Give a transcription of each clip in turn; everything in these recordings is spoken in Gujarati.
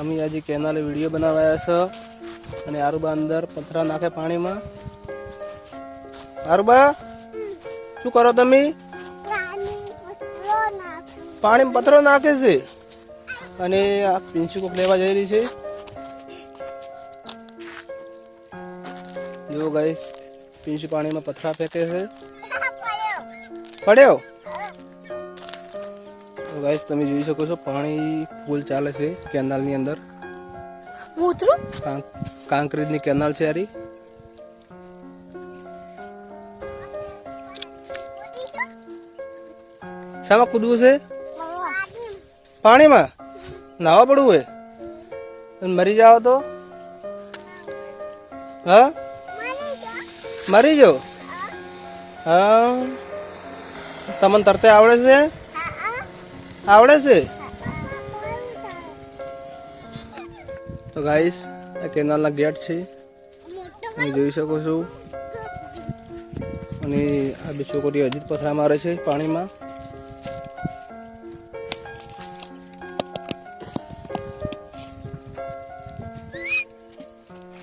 અમે આજે કેનાલે વીડિયો બનાવ્યા છે. અને આરુબા અંદર પથરા નાખે પાણીમાં. આરુબા શું કરો તમે? પાણીમાં પથરો નાખે છે. અને આ પિન્સી કોક લેવા જઈ રહી છે. જો ગાઈસ પિન્સી પાણીમાં પથરા ફેંકે છે. પડ્યો? ગાઈસ તમે જોઈ શકો છો પાણી ફૂલ ચાલે છે કેનાલની અંદર. હું ઉતરું કાંકરેજની કેનાલ છે આરી. શામાં કૂદવું છે? પાણીમાં? નાવા પડવું હોય મરી જાઓ તો? હા? મરી જાઓ? હા. તમને તરતે આવડે છે? આવડે છે? તો ગાઈસ આ કેનાલના ગેટ છે. તમે જોઈ શકો છો. અને આ બે છોકરીઓ હજી પથરા મારે છે પાણીમાં.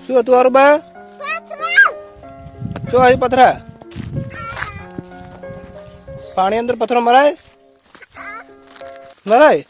શું હતું આરું બા શું આવી પથરા. પાણી અંદર પથરો મરાય? મરાય